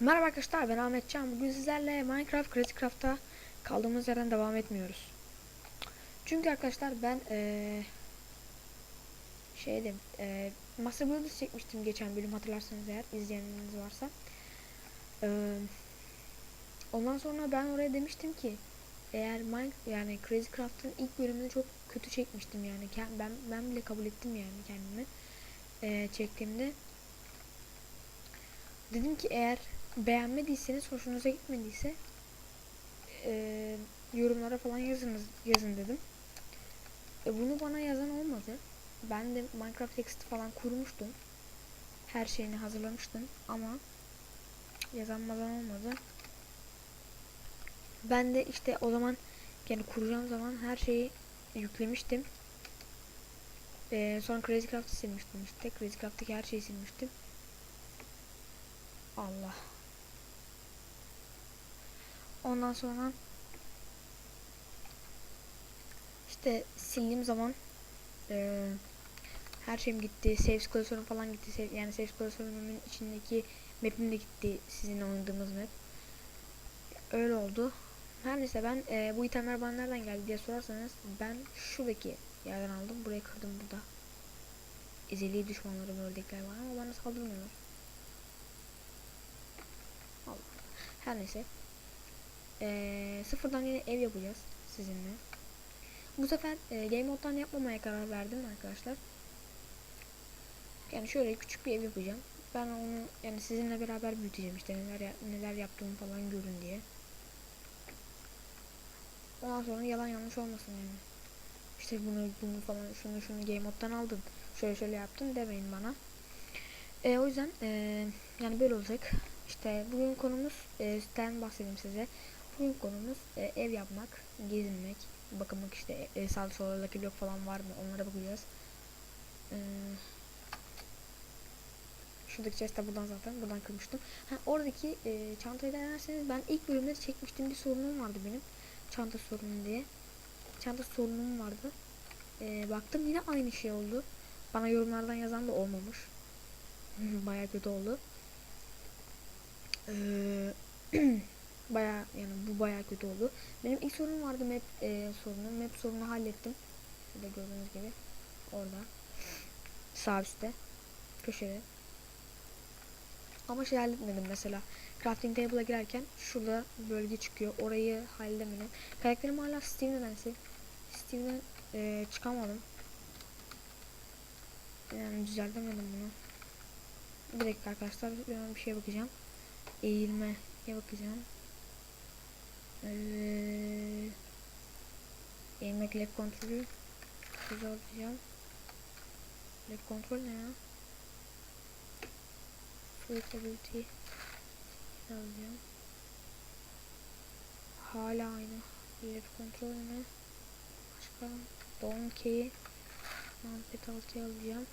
Merhaba arkadaşlar ben Ahmet Can. Bugün sizlerle Minecraft Creative Craft'ta kaldığımız yerden devam etmiyoruz. Çünkü arkadaşlar ben eee şeydim eee Master Builders çekmiştim geçen bölüm hatırlarsanız eğer izleyeniniz varsa. Eee, ondan sonra ben oraya demiştim ki eğer Mine yani Crazy Craft'ın ilk bölümünü çok kötü çekmiştim yani ben ben bile kabul ettim yani kendimi eee, çektiğimde dedim ki eğer beğenmediyseniz hoşunuza gitmediyse eee, yorumlara falan yazınız yazın dedim. E, bunu bana yazan olmadı. Ben de Minecraft text falan kurmuştum. Her şeyini hazırlamıştım ama yazan mazan olmadı. Ben de işte o zaman yani kuracağım zaman her şeyi yüklemiştim. Eee, sonra Crazy Craft'ı silmiştim işte. Crazy Craft'taki her şeyi silmiştim. Allah. Ondan sonra işte sildiğim zaman eee, her şeyim gitti. Saves klasörüm falan gitti. Save- yani saves klasörümün içindeki map'im de gitti. Sizin oynadığınız map. Öyle oldu. Her neyse ben eee, bu itemler bana nereden geldi diye sorarsanız ben şuradaki yerden aldım. Burayı kırdım burada. Ezeli düşmanlarım ördekler var ama bana saldırmıyorlar. Her neyse. Ee, sıfırdan yine ev yapacağız sizinle. Bu sefer e, game moddan yapmamaya karar verdim arkadaşlar. Yani şöyle küçük bir ev yapacağım. Ben onu yani sizinle beraber büyüteceğim işte neler neler yaptığımı falan görün diye. Ondan sonra yalan yanlış olmasın yani. İşte bunu bunu falan şunu şunu game moddan aldın. Şöyle şöyle yaptın demeyin bana. E, o yüzden e, yani böyle olacak. İşte bugün konumuz e, siten bahsedeyim size. Bugün konumuz e, ev yapmak, gezinmek, bakınmak işte e, sağda solda block falan var mı onlara bakacağız. E, şuradaki chest de buradan zaten buradan kırmıştım. Ha, oradaki e, çantayı denerseniz ben ilk bölümde çekmiştim bir sorunum vardı benim. Çanta sorunu diye. Çanta sorunum vardı. E, baktım yine aynı şey oldu. Bana yorumlardan yazan da olmamış. Baya kötü oldu. Ee, baya yani bu baya kötü oldu. Benim ilk sorunum vardı map e, sorunu. Map sorunu hallettim. Şurada gördüğünüz gibi orada sağ üstte köşede. Ama şey halletmedim mesela. Crafting table'a girerken şurada bölge çıkıyor. Orayı halledemedim. Karakterim hala Steve nedense. Steve'den e, çıkamadım. Yani düzeltemedim bunu. Bir dakika arkadaşlar ben bir şeye bakacağım. Eğilmeye bakacağım. Ee, eğilmek leg kontrolü hızı alacağım. Leg kontrol ne ya? Flexibility alacağım. Hala aynı. Leg kontrol ne? Başka donkey Mounted 6'yı alacağım.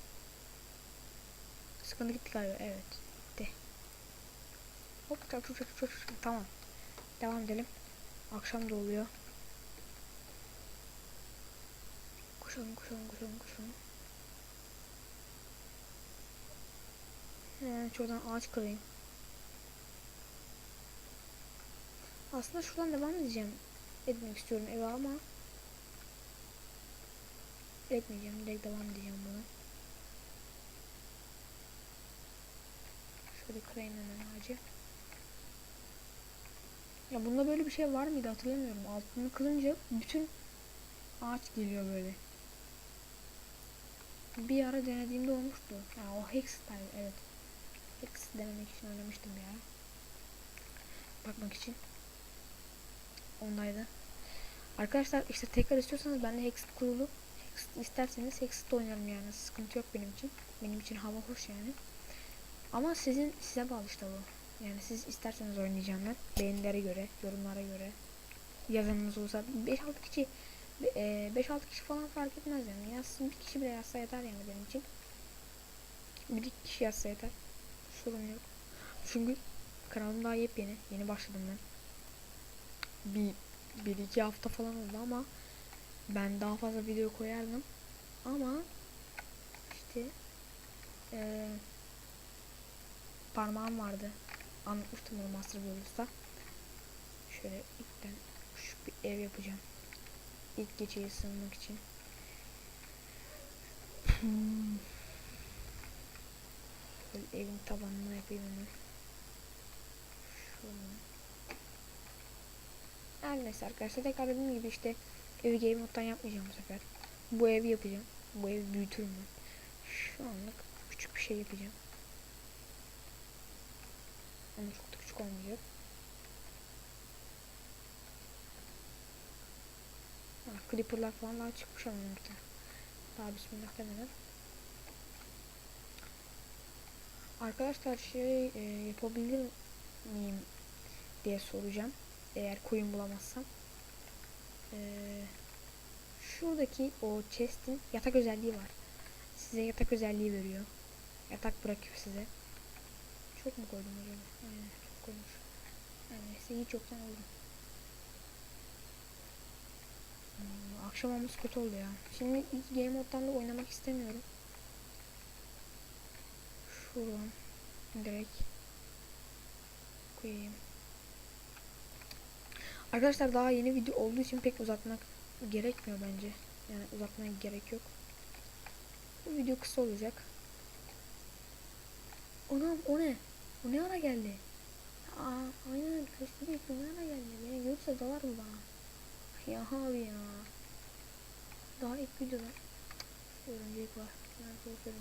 Sıkıntı gitti galiba. Evet. Gitti. Hop çap çap çap. Tamam. Devam edelim. Akşam da oluyor. Koşalım koşalım koşalım koşalım. Ee, şuradan ağaç kırayım. Aslında şuradan devam edeceğim. Etmek istiyorum eve ama etmeyeceğim. Direkt devam edeceğim buna. Şöyle kırayım ağacı. Ya bunda böyle bir şey var mıydı hatırlamıyorum. Altını kırınca bütün ağaç geliyor böyle. Bir ara denediğimde olmuştu. Ya o Hex evet. Hex denemek için oynamıştım ya. Bakmak için. Ondaydı. Arkadaşlar işte tekrar istiyorsanız ben de Hex kurulu Hex isterseniz Hex'te oynarım yani. Sıkıntı yok benim için. Benim için hava hoş yani. Ama sizin size bağlı işte bu. Yani siz isterseniz oynayacağım ben. Beğenilere göre, yorumlara göre. Yazanınız olsa 5-6 kişi 5-6 kişi falan fark etmez yani. Yazsın bir kişi bile yazsa yeter yani benim için. Bir iki kişi yazsa yeter. Sorun yok. Çünkü kanalım daha yepyeni. Yeni başladım ben. Bir, bir iki hafta falan oldu ama ben daha fazla video koyardım. Ama işte eee parmağım vardı. Anlatmıştım bunu Master Builders'ta. Şöyle ilkten şu bir ev yapacağım. İlk geceyi sığınmak için. Böyle evin tabanına yapayım onu. Şöyle. Her neyse arkadaşlar tekrar dediğim gibi işte evi game moddan yapmayacağım bu sefer. Bu evi yapacağım. Bu evi büyütürüm ben. Şu anlık küçük bir şey yapacağım. Ama çok da küçük olmayacak. Ha, creeper'lar falan daha çıkmış ama orada. Daha bismillah demeden. Arkadaşlar şey e, yapabilir miyim diye soracağım. Eğer koyun bulamazsam. Ee, şuradaki o chest'in yatak özelliği var. Size yatak özelliği veriyor. Yatak bırakıyor size. Çok mu koydum acaba? Aynen çok koymuş. Yani neyse hiç yoktan aldım. Hmm, akşam olması kötü oldu ya. Şimdi ilk game moddan da oynamak istemiyorum. Şuradan direkt koyayım. Arkadaşlar daha yeni video olduğu için pek uzatmak gerekmiyor bence. Yani uzatmaya gerek yok. Bu video kısa olacak. Anam o ne? O ne ara geldi? Aa aynen köşkü bir ne ara geldi? Beni görürse dalar mı bana? Ya abi ya. Daha ilk videoda örümcek var. Nerede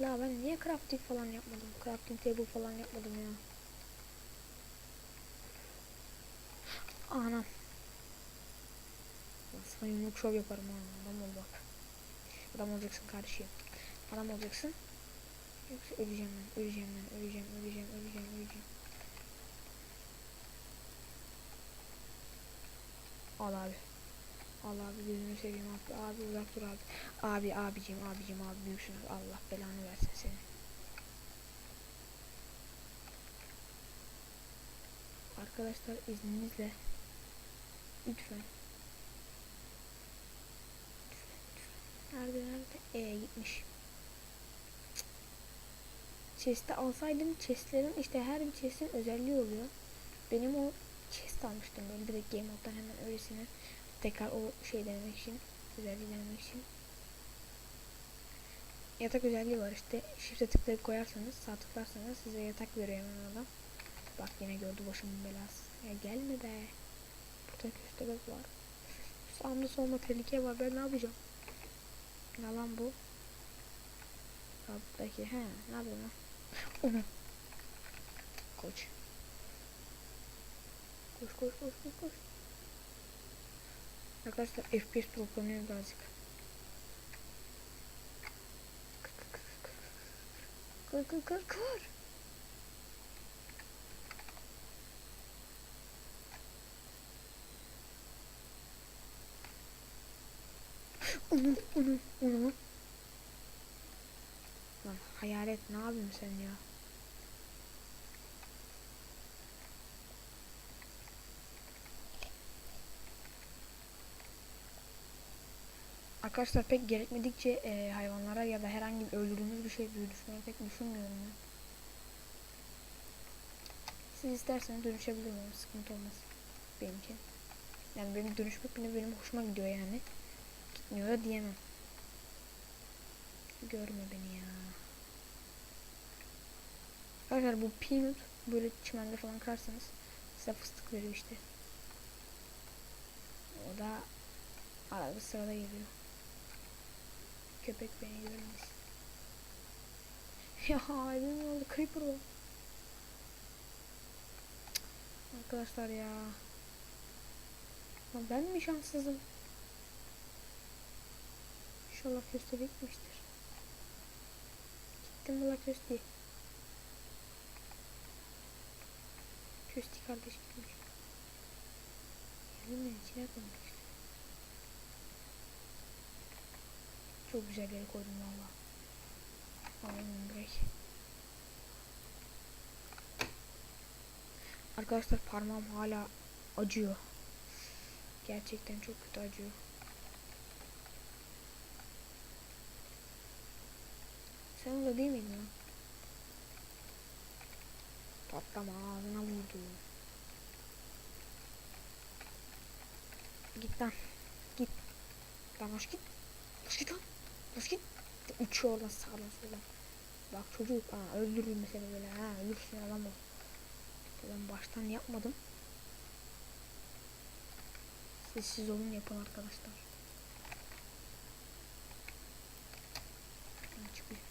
o? La ben niye crafting falan yapmadım? Crafting table falan yapmadım ya. Anam. Sana yumruk şov yaparım ha. Adam ol bak. Adam olacaksın kardeşim. Adam olacaksın. Yoksa öleceğim ben. Öleceğim ben. Öleceğim. Öleceğim. Öleceğim. Öleceğim. Al abi. Al abi gözünü seveyim abi. Abi uzak dur abi. Abi abicim abicim abi büyüksün. Allah belanı versin seni. Arkadaşlar izninizle lütfen Nerede nerede? Ee gitmiş. Chest'i alsaydım chest'lerin işte her bir chest'in özelliği oluyor. Benim o chest almıştım böyle direkt game mode'dan hemen öylesine tekrar o şey denemek için özelliği denemek için. Yatak özelliği var işte shift'e tıklayıp koyarsanız sağ tıklarsanız size yatak veriyor hemen adam. Bak yine gördü başımın belası. Ya gelme be. Burada köstebek var. Sağımda solumda tehlike var ben ne yapacağım? Ne lan bu? Alttaki he ne yapıyor lan? Onu. Koç. Koş koş koş koş koş. Arkadaşlar FPS droplanıyor birazcık. Kır kır kır kır. Onu onu onu. Lan hayalet ne yapıyorsun sen ya? Arkadaşlar pek gerekmedikçe e, hayvanlara ya da herhangi bir öldürdüğünüz bir şey dönüşmeyi pek düşünmüyorum ben. Siz isterseniz dönüşebilirim sıkıntı olmaz benim. Yani benim dönüşmek bile benim hoşuma gidiyor yani. Da diyemem. Görme beni ya. Arkadaşlar bu peanut böyle çimende falan kırarsanız size fıstık veriyor işte. O da arada sırada geliyor. Köpek beni görmez. Ya elim oldu creeper o. Arkadaşlar ya. Ben mi şanssızım? İnşallah köste bitmiştir. Gittim bula kösti. Kösti kardeş gitmiş. Elimle içine istiyorum. Çok güzel yere koydum valla. Alayım direkt. Arkadaşlar parmağım hala acıyor. Gerçekten çok kötü acıyor. Sen orada değil miydin lan? Patlama ağzına vurdu. Git lan. Git. Lan hoş git. Hoş git lan. Hoş git. Uçuyor oradan sağdan soldan. Bak çocuk ha öldürürüm seni böyle ha ölürsün adam. Ben baştan yapmadım. Siz siz olun yapın arkadaşlar. Ben çıkayım.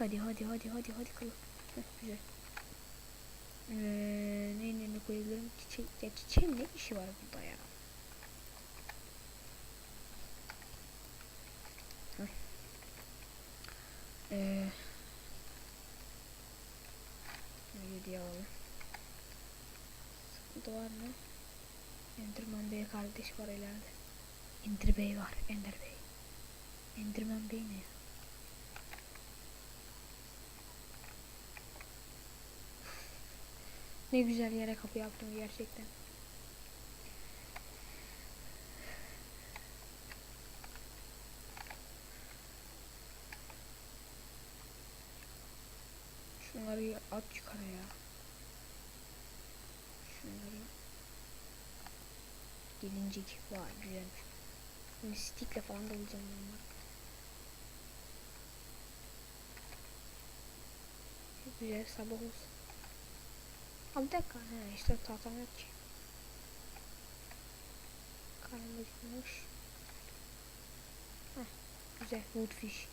Hadi hadi hadi hadi hadi kılın. Heh, güzel. Ee, neyin yerine koyabilirim? Çiçek, ya çiçeğin ne işi var burada ya? Heh. Ee, ne diye alalım. Sıkıntı var mı? Enderman Bey kardeş var ileride. Ender Bey var. Ender Bey. Enderman Bey ne ya? Ne güzel yere kapı yaptım gerçekten. Şunları at yukarı ya. Şunları gelincik var güzelmiş. Şimdi stickle falan da bulacağım bunları. Güzel sabah olsun. Ha bir dakika. He işte tahtam yok ki. Karnım güzel woodfish.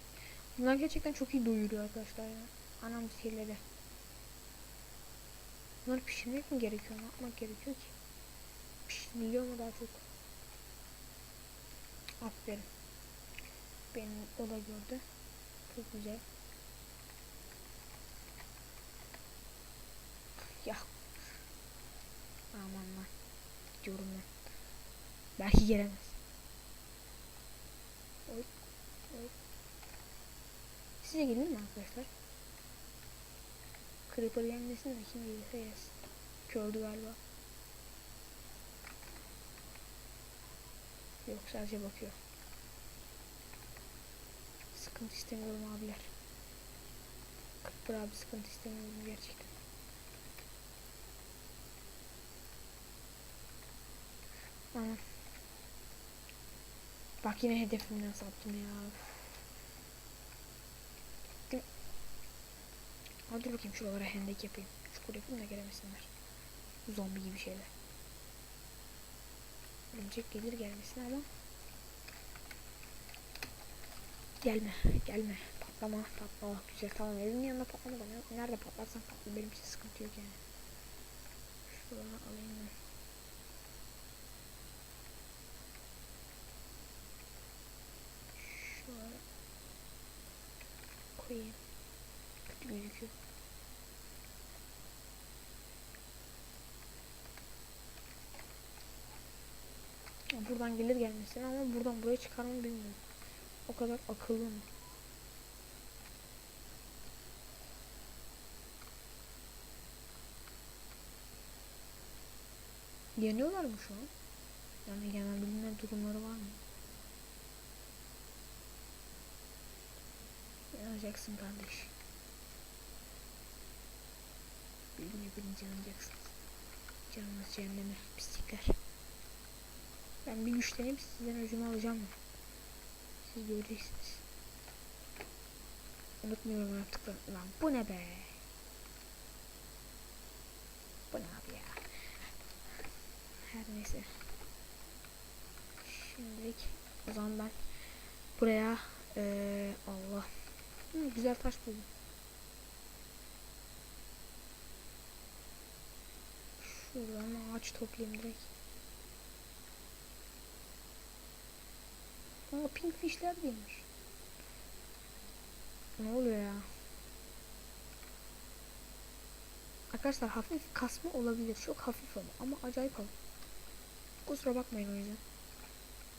Bunlar gerçekten çok iyi doyuruyor arkadaşlar ya. Anam sihirleri. Bunları pişirmek mi gerekiyor? Ne yapmak gerekiyor ki? Pişiriliyor mu daha çok? Aferin. Benim o da gördü. Çok güzel. Ya. Aman lan. Gidiyorum ben. Belki gelemez. Oy. Oy. Size gelin mi arkadaşlar? Creeper yenmesin de kim gelirse yesin. Kördü galiba. Yok sadece bakıyor. Sıkıntı istemiyorum abiler. Creeper abi sıkıntı istemiyorum gerçekten. Tamam. Bak yine hedefimden saptım ya. Hadi bakayım şuralara hendek yapayım. Çukur yapayım da gelemesinler. Zombi gibi şeyler. Örümcek gelir gelmesin ama. Gelme, gelme. Patlama, patlama. Güzel tamam evin yanında patlama nerede patlarsan patla. Benim için sıkıntı yok yani. Şuraları alayım ben. Şöyle koyayım. Kötü gözüküyor. Buradan gelir gelmesin ama buradan buraya çıkar mı bilmiyorum. O kadar akıllı mı? Yeniyorlar mı şu an? Yani yenebilme durumları var mı? Yanacaksın kardeş. Bir gün hepiniz yanacaksınız. Canınız cehenneme pislikler. Ben bir güçlenip sizden öcümü alacağım. Siz göreceksiniz. Unutmuyorum yaptıklarım. Lan bu ne be? Bu ne abi ya? Her neyse. Şimdilik o zaman ben buraya ee, güzel taş buldum. Şuradan ağaç toplayayım direkt. Aa pink fishler değilmiş. Ne oluyor ya? Arkadaşlar hafif kasma olabilir. Çok hafif ama ama acayip hafif. Kusura bakmayın o yüzden.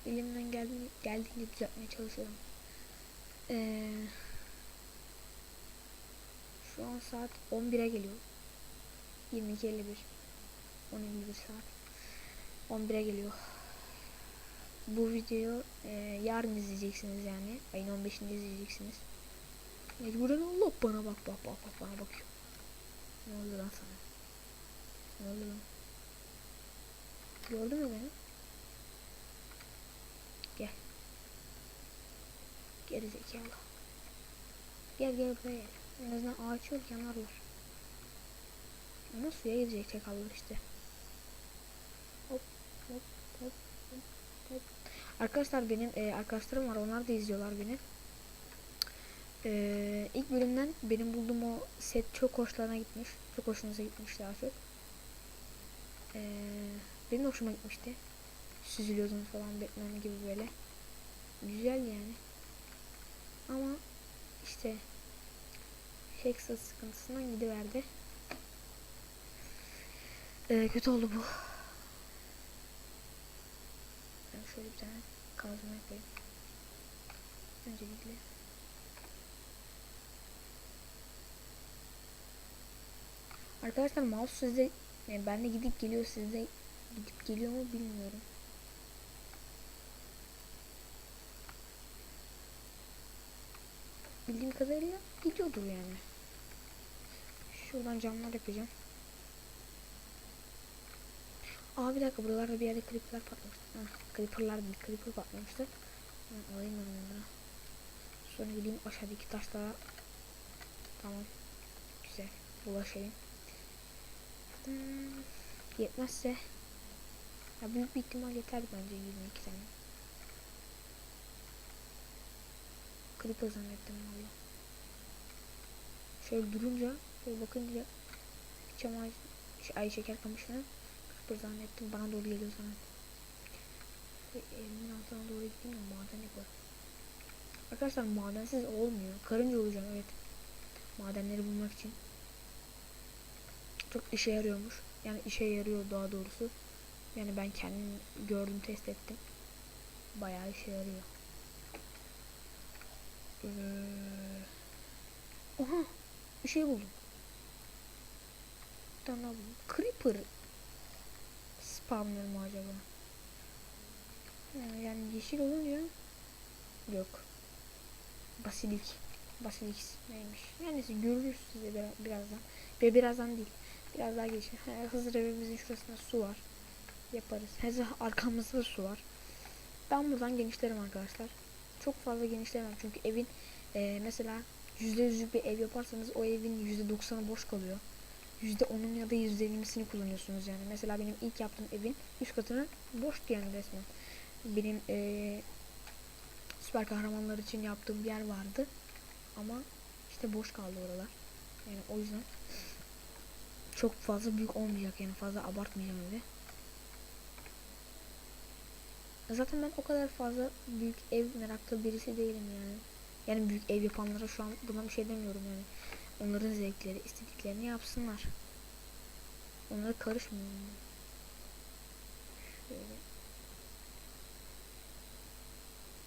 Elimden geldiğince, geldiğince düzeltmeye çalışıyorum. Eee şu an saat 11'e geliyor. 22.51 11 saat. 11'e geliyor. bu videoyu e, yarın izleyeceksiniz yani. Ayın 15'inde izleyeceksiniz. Mecburen Allah bana bak bak bak bak bana bakıyor. Ne oldu lan sana? Ne oldu lan? Gördün mü beni? Gel. Geri zekalı. Gel gel buraya gel. En azından ağaç yok yanarlar. Ama suya gidecek çakallar işte. Hop hop hop hop hop. Arkadaşlar benim e, arkadaşlarım var onlar da izliyorlar beni. E, ilk bölümden benim bulduğum o set çok hoşlarına gitmiş. Çok hoşunuza gitmiş daha çok. E, benim de hoşuma gitmişti. Süzülüyordum falan Batman gibi böyle. Güzel yani. Ama işte Hexa sıkıntısından gidiverdi. Ee, kötü oldu bu. Ben şöyle bir tane kazma yapayım. Öncelikle. Arkadaşlar mouse sizde yani benle gidip geliyor sizde gidip geliyor mu bilmiyorum. Bildiğim kadarıyla gidiyordur yani. Şuradan camlar yapacağım. Aa bir dakika buralarda bir yerde creeper'lar patlamıştı. Heh, creeper'lar değil, creeper patlamıştı. Ben alayım onları. Sonra gideyim aşağıdaki taşlara. Tamam. Güzel. Ulaşayım. Hmm, yetmezse ya büyük bir ihtimal yeter bence 22 tane. Creeper zannettim valla. Şöyle durunca, şöyle bakınca çam ağacı, şey, ay şeker kamışını Creeper zannettim bana doğru geliyor sana. Elimin altına doğru gideyim de maden yaparım. Arkadaşlar madensiz olmuyor. Karınca olacağım evet. Madenleri bulmak için. Çok işe yarıyormuş. Yani işe yarıyor daha doğrusu. Yani ben kendim gördüm test ettim. Bayağı işe yarıyor. Ee... Oha! Bir şey buldum. Tane. Creeper spamlıyor mu acaba? Yani yeşil olunca yok. Basilik. Basilik neymiş? Yani görürüz size biraz, birazdan. Ve birazdan değil. Biraz daha geçin. Hazır evimizin şurasında su var. Yaparız. Hazır arkamızda su var. Ben buradan genişlerim arkadaşlar. Çok fazla genişlemem çünkü evin e, mesela %100'lük bir ev yaparsanız o evin %90'ı boş kalıyor. %10'un ya da %20'sini kullanıyorsunuz yani. Mesela benim ilk yaptığım evin üst katını boştu yani resmen. Benim e, süper kahramanlar için yaptığım bir yer vardı. Ama işte boş kaldı oralar. Yani o yüzden çok fazla büyük olmayacak yani fazla abartmayacağım evi. Zaten ben o kadar fazla büyük ev meraklı birisi değilim yani. Yani büyük ev yapanlara şu an buna bir şey demiyorum yani. Onların zevkleri, istediklerini yapsınlar. Onlara karışmıyorum. Şöyle.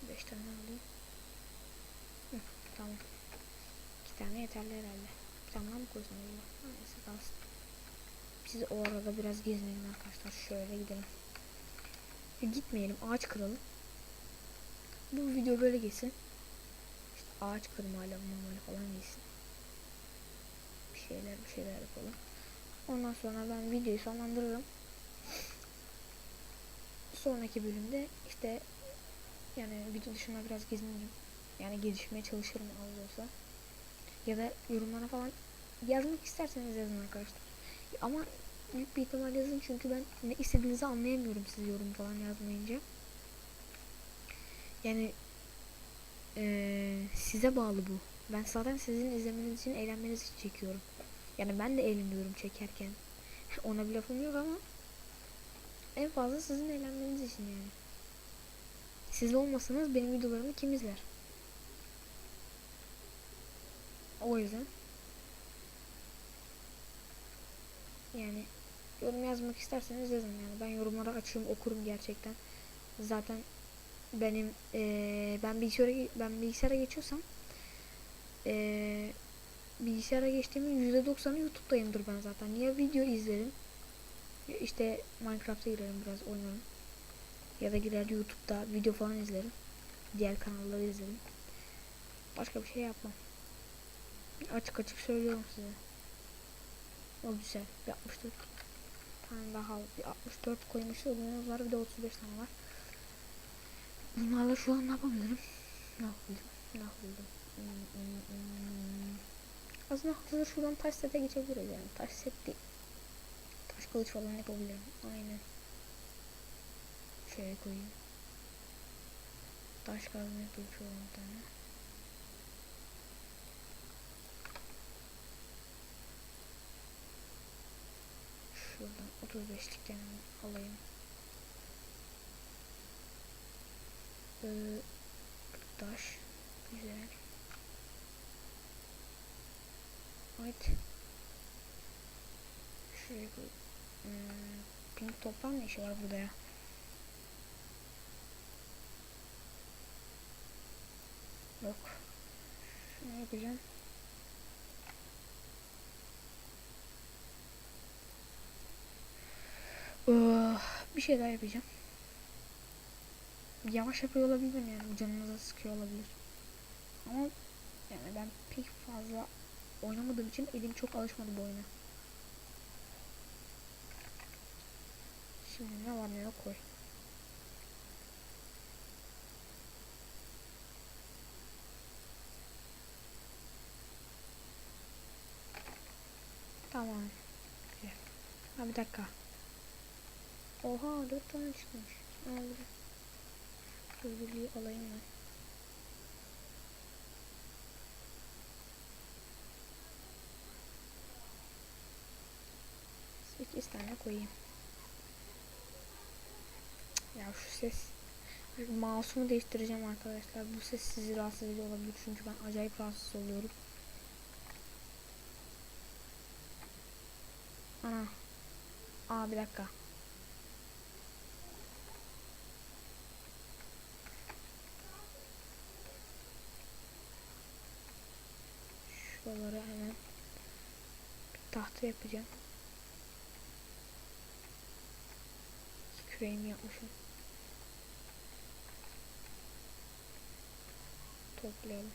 Beş tane alayım. Hı, tamam. İki tane yeterli herhalde. Bir tane mı koysam acaba? Neyse kalsın. Siz o arada biraz gezmeyin arkadaşlar. Şöyle gidelim. E, gitmeyelim. Ağaç kıralım. Bu video böyle geçsin. İşte ağaç kırmayla mumları falan geçsin. Şeyler bir şeyler yapalım. Ondan sonra ben videoyu sonlandırırım. Sonraki bölümde işte yani video dışında biraz gezinirim. Yani gelişmeye çalışırım az olsa. Ya da yorumlara falan yazmak isterseniz yazın arkadaşlar. Ama büyük bir ihtimal yazın çünkü ben ne istediğinizi anlayamıyorum siz yorum falan yazmayınca. Yani ee, size bağlı bu. Ben zaten sizin izlemeniz için, eğlenmeniz için çekiyorum. Yani ben de eğleniyorum çekerken. Ona bir lafım yok ama en fazla sizin eğlenmeniz için yani. Siz olmasanız benim videolarımı kim izler? O yüzden yani yorum yazmak isterseniz yazın yani ben yorumlara açığım okurum gerçekten zaten benim ee, ben bilgisayara ben bilgisayara geçiyorsam ee, bilgisayara geçtiğimin %90'ı YouTube'dayımdır ben zaten ya video izlerim ya işte Minecraft'a girerim biraz oynarım Ya da girer YouTube'da video falan izlerim. Diğer kanalları izlerim. Başka bir şey yapmam. Açık açık söylüyorum size. O güzel. Bir 64 tane daha bir 64 koymuşuz. Bunlar var bir de 35 tane var. Bunlarla şu an ne yapabilirim? Ne yapabilirim? Ne yapabilirim? Hmm, hmm, hmm. Aslında hazır şuradan taş sete geçebiliriz yani. Taş set değil. Taş kılıç falan yapabilirim. Aynen. Şöyle koyayım. Taş kazma yapayım şöyle bir tane. Şuradan 35'lik yani alayım. Ee, taş. Güzel. Evet. Şuraya koy. Hmm, pink toplam ne işi var burada ya? Yok. Şunu yapacağım. Oh, bir şey daha yapacağım. Yavaş yapıyor olabilirim yani canınıza sıkıyor olabilir. Ama yani ben pek fazla oynamadığım için elim çok alışmadı bu oyuna. Şimdi ne var ne yok koy. Tamam. Ha bir dakika. Oha dört tane çıkmış. Öbürlüğü alayım ben. Sekiz tane koyayım. Ya şu ses. Mouse'umu değiştireceğim arkadaşlar. Bu ses sizi rahatsız ediyor olabilir. Çünkü ben acayip rahatsız oluyorum. Ana. Aa bir dakika. Şuraları hemen bir tahta yapacağım. Küreğimi yapmışım. Toplayalım.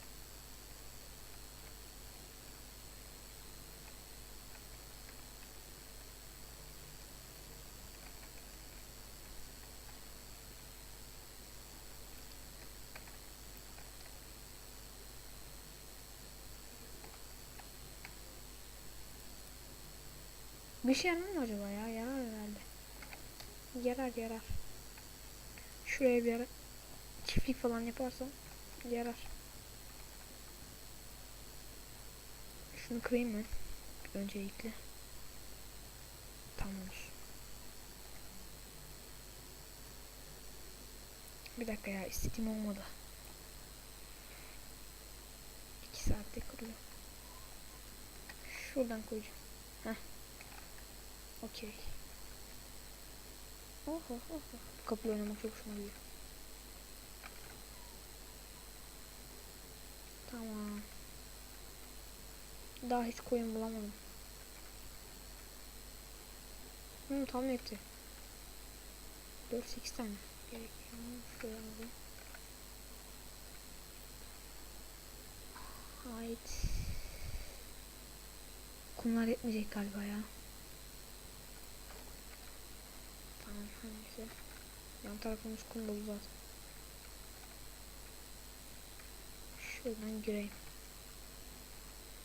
Bir şey yarar mı acaba ya? Yarar. Yarar. Şuraya bir ara çiftlik falan yaparsam yarar. Şunu kırayım mı? Öncelikle. Tamamdır. Bir dakika ya istediğim olmadı. 2 saatte kırıyor. Şuradan koyacağım. Heh. Okey. Oho oho. Kapıyı oynamak çok hoşuma gidiyor. Tamam. Daha hiç koyun bulamadım. Hı tam etti. 4-8 tane gerekiyor. Şöyle alalım. Hayt. Kumlar yetmeyecek galiba ya. Tamam hangisi? Yan tarafımız kum zaten. Şuradan gireyim.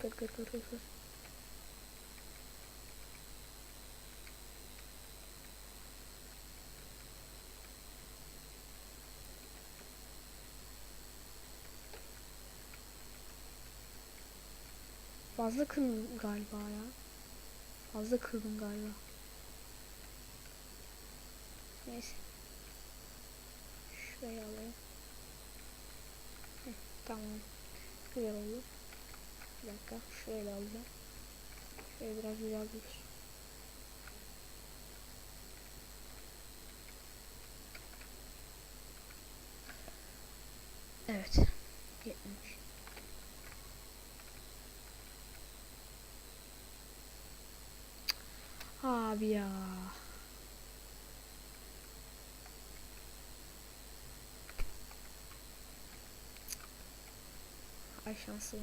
Kır kır kır kır. Fazla kırdım galiba ya. Fazla kırdım galiba. Neyse. Şurayı alayım. Hı, tamam. Güzel oldu. Bir dakika. Şöyle alacağım. Şöyle biraz güzel dursun. Evet. Yetmiş. Abi ya. Ay şanslı.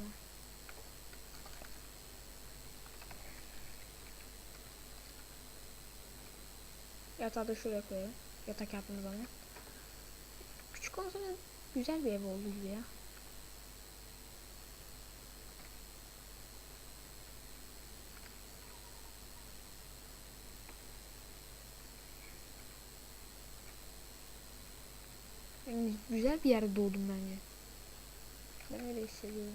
Yatağı da şuraya koyalım. Yatak yaptığımız zaman. Küçük olsa da güzel bir ev oldu gibi ya. Güzel bir yerde doğdum bence. Öyle hissediyorum.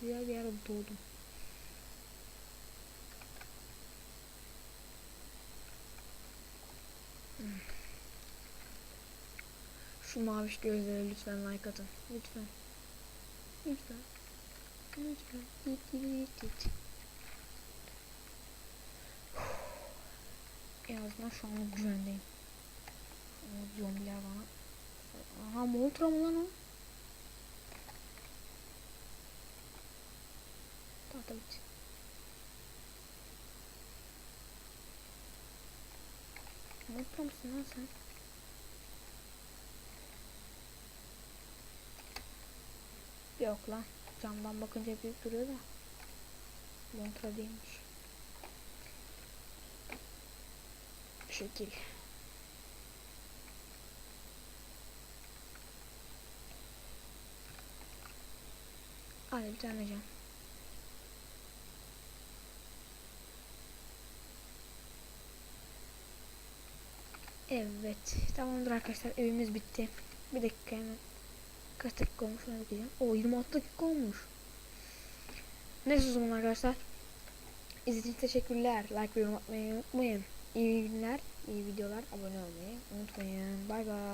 Güzel bir yerde doğdum. Şu maviş gözlere lütfen like atın. Lütfen. Lütfen. Lütfen. Git git git. En azından şu an güvendeyim. Zombiler bana. Aha Moltra mı lan o? Bit. Moltra mısın lan sen? Yok lan. Camdan bakınca büyük duruyor da. Moltra değilmiş. Şekil. Hadi bir tane cam. Evet. Tamamdır arkadaşlar. Evimiz bitti. Bir dakika hemen. Kaç dakika olmuş ona bakacağım. O 26 dakika olmuş. Neyse o zaman arkadaşlar. İzlediğiniz için teşekkürler. Like ve yorum atmayı unutmayın. İyi günler, iyi videolar. Abone olmayı unutmayın. Bay bay.